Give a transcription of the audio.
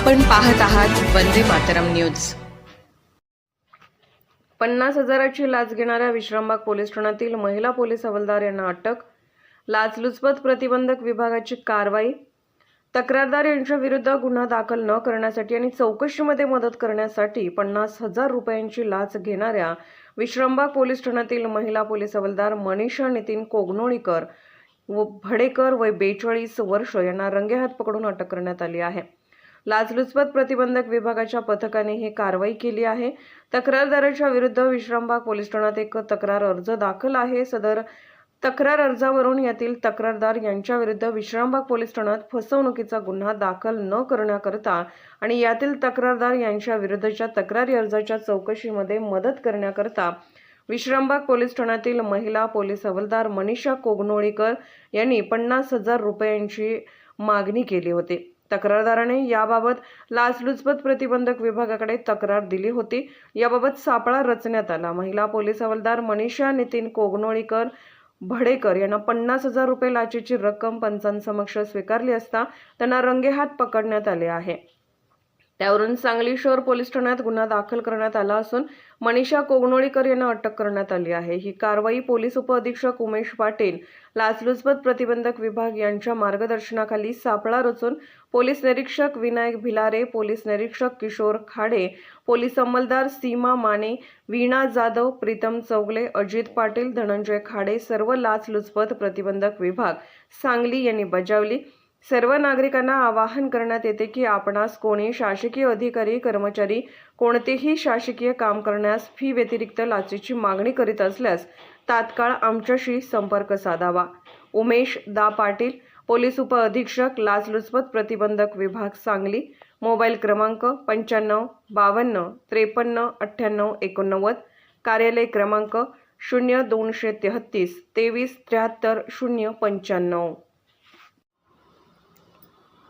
आपण पाहत आहात वंदे मातरम न्यूज. पन्नास हजाराची लाच घेणाऱ्या विश्रामबाग पोलीस ठाण्यातील महिला पोलीस हवालदार यांना अटक. लाचलुचपत प्रतिबंधक विभागाची कारवाई. तक्रारदार यांच्या विरुद्ध गुन्हा दाखल न करण्यासाठी आणि चौकशीमध्ये मदत करण्यासाठी पन्नास हजार रुपयांची लाच घेणाऱ्या विश्रामबाग पोलीस ठाण्यातील महिला पोलीस हवालदार मनीषा नितीन कोगनोळीकर व भडेकर वय बेचाळीस वर्ष यांना रंगेहात पकडून अटक करण्यात आली आहे. लाचलुचपत प्रतिबंधक विभागाच्या पथकाने ही कारवाई केली आहे. तक्रारदाराच्या विरुद्ध विश्रामबाग पोलीस ठाण्यात एक तक्रार अर्ज दाखल आहे. सदर तक्रार अर्जावरून यातील तक्रारदार यांच्या विरुद्ध विश्रामबाग पोलीस ठाण्यात फसवणुकीचा गुन्हा दाखल न करण्याकरता आणि यातील तक्रारदार यांच्या विरुद्धच्या तक्रारी अर्जाच्या चौकशीमध्ये मदत करण्याकरता विश्रामबाग पोलीस ठाण्यातील महिला पोलीस हवालदार मनीषा कोगनोळीकर यांनी पन्नास हजार रुपयांची मागणी केली होती. तक्रारदाराने याबाबत लाचलुचपत प्रतिबंधक विभागाकडे तक्रार दिली होती. याबाबत सापळा रचण्यात आला. महिला पोलीस हवालदार मनीषा नितीन कोगनोळीकर भडेकर यांना पन्नास हजार रुपये लाचेची रक्कम पंचांसमक्ष स्वीकारली असता त्यांना रंगेहात पकडण्यात आले आहे. त्यावरून सांगली शहर पोलीस ठाण्यात गुन्हा दाखल करण्यात आला असून मनीषा कोगनोळीकर यांना अटक करण्यात आली आहे. ही कारवाई पोलीस उपअधीक्षक उमेश पाटील लाचलुचपत प्रतिबंधक विभाग यांच्या मार्गदर्शनाखाली सापळा रचून पोलीस निरीक्षक विनायक भिलारे पोलीस निरीक्षक किशोर खाडे पोलीस अंमलदार सीमा माने वीणा जाधव प्रीतम चौगले अजित पाटील धनंजय खाडे सर्व लाचलुचपत प्रतिबंधक विभाग सांगली यांनी बजावली. सर्व नागरिकांना आवाहन करण्यात येते की आपणास कोणी शासकीय अधिकारी कर्मचारी कोणतेही शासकीय काम करण्यास फी व्यतिरिक्त लाचेची मागणी करीत असल्यास तात्काळ आमच्याशी संपर्क साधावा. उमेश दा पाटील पोलीस उपअधीक्षक लाचलुचपत प्रतिबंधक विभाग सांगली मोबाईल क्रमांक पंच्याण्णव बावन्न त्रेपन्न अठ्ठ्याण्णव एकोणनव्वद कार्यालय क्रमांक शून्य दोनशे तेहत्तीस तेवीस त्र्याहत्तर शून्य पंच्याण्णव.